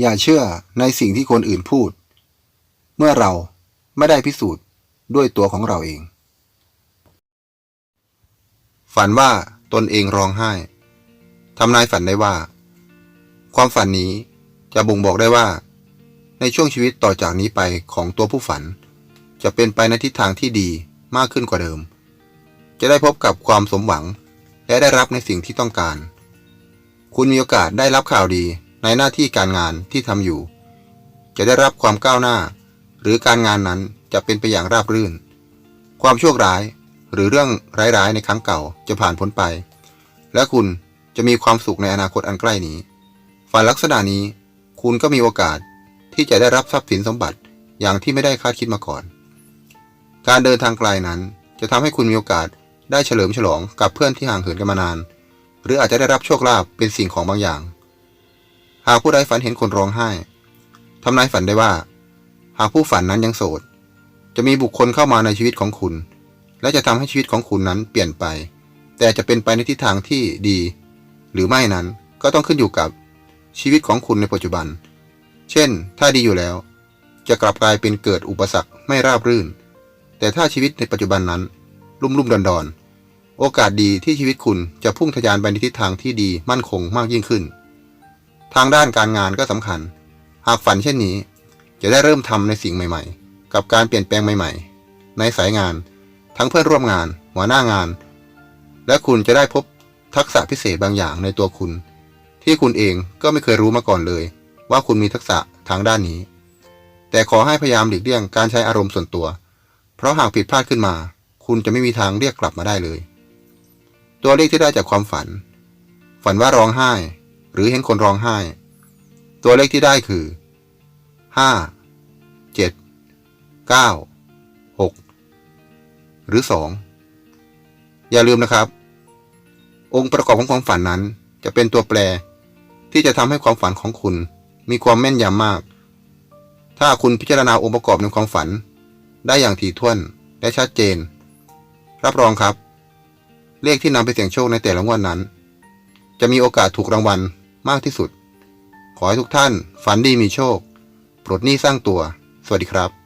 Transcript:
อย่าเชื่อในสิ่งที่คนอื่นพูด เมื่อเราไม่ได้พิสูจน์ด้วยตัวของเราเอง ฝันว่าตนเองร้องไห้ทำนายฝันได้ว่า ความฝันนี้จะบ่งบอกได้ว่า ในช่วงชีวิตต่อจากนี้ไปของตัวผู้ฝัน จะเป็นไปในทิศทางที่ดีมากขึ้นกว่าเดิม จะได้พบกับความสมหวังและได้รับในสิ่งที่ต้องการ คุณมีโอกาสได้รับข่าวดี ในหน้าที่การงานที่ทำอยู่ จะได้รับความก้าวหน้า หรือการงานนั้นจะเป็นไปอย่างราบรื่น ความโชคร้ายหรือเรื่องร้ายๆในครั้งเก่าจะผ่านพ้นไป และคุณจะมีความสุขในอนาคตอันใกล้นี้ ฝันลักษณะนี้ คุณก็มีโอกาสที่จะได้รับทรัพย์สินสมบัติอย่างที่ไม่ได้คาดคิดมาก่อน การเดินทางไกลนั้นจะทำให้คุณมีโอกาสได้เฉลิมฉลองกับเพื่อนที่ห่างเหินกันมานาน หรืออาจจะได้รับโชคลาภเป็นสิ่งของบางอย่าง หากผู้ใดฝันเห็นคนร้องไห้ทำนายฝันได้ว่า หากผู้ฝันนั้นยังโสด จะมีบุคคลเข้ามาในชีวิตของคุณ และจะทำให้ชีวิตของคุณนั้นเปลี่ยนไป แต่จะเป็นไปในทิศทางที่ดี หรือไม่นั้นก็ต้องขึ้นอยู่กับชีวิตของคุณในปัจจุบัน เช่น ถ้าดีอยู่แล้ว จะกลับกลายเป็นเกิดอุปสรรคไม่ราบรื่น แต่ถ้าชีวิตในปัจจุบันนั้น ลุ่มลุ่มดอนดอนโอกาสดีที่ชีวิตคุณจะพุ่งทะยานไปในทิศทางที่ดีมั่นคงมากยิ่งขึ้น ทางด้านการงานก็สำคัญ หากฝันเช่นนี้ จะได้เริ่มทำในสิ่งใหม่ ๆ กับการเปลี่ยนแปลงใหม่ ๆ ในสายงาน ทั้งเพื่อนร่วมงาน หัวหน้างาน และคุณจะได้พบทักษะพิเศษบางอย่างในตัวคุณ ที่คุณเองก็ไม่เคยรู้มาก่อนเลย ว่าคุณมีทักษะทางด้านนี้ แต่ขอให้พยายามหลีกเลี่ยงการใช้อารมณ์ส่วนตัว เพราะหากผิดพลาดขึ้นมา คุณจะไม่มีทางเรียกกลับมาได้เลย ตัวเลขที่ได้จากความฝัน ฝันว่าร้องไห้ หรือเห็นคนร้องไห้ ตัวเลขที่ได้คือห้าเจ็ดเก้าหกหรือสองอย่าลืมนะครับ องค์ประกอบของความฝันนั้นจะเป็นตัวแปรที่จะทำให้ความฝันของคุณมีความแม่นยำมาก ถ้าคุณพิจารณาองค์ประกอบในความฝัน ได้อย่างถี่ถ้วนและชัดเจน รับรองครับ เลขที่นำไปเสี่ยงโชคในแต่ละงวดนั้น จะมีโอกาสถูกรางวัล มากที่สุด ขอให้ทุกท่านฝันดีมีโชค ปลดหนี้สร้างตัว สวัสดีครับ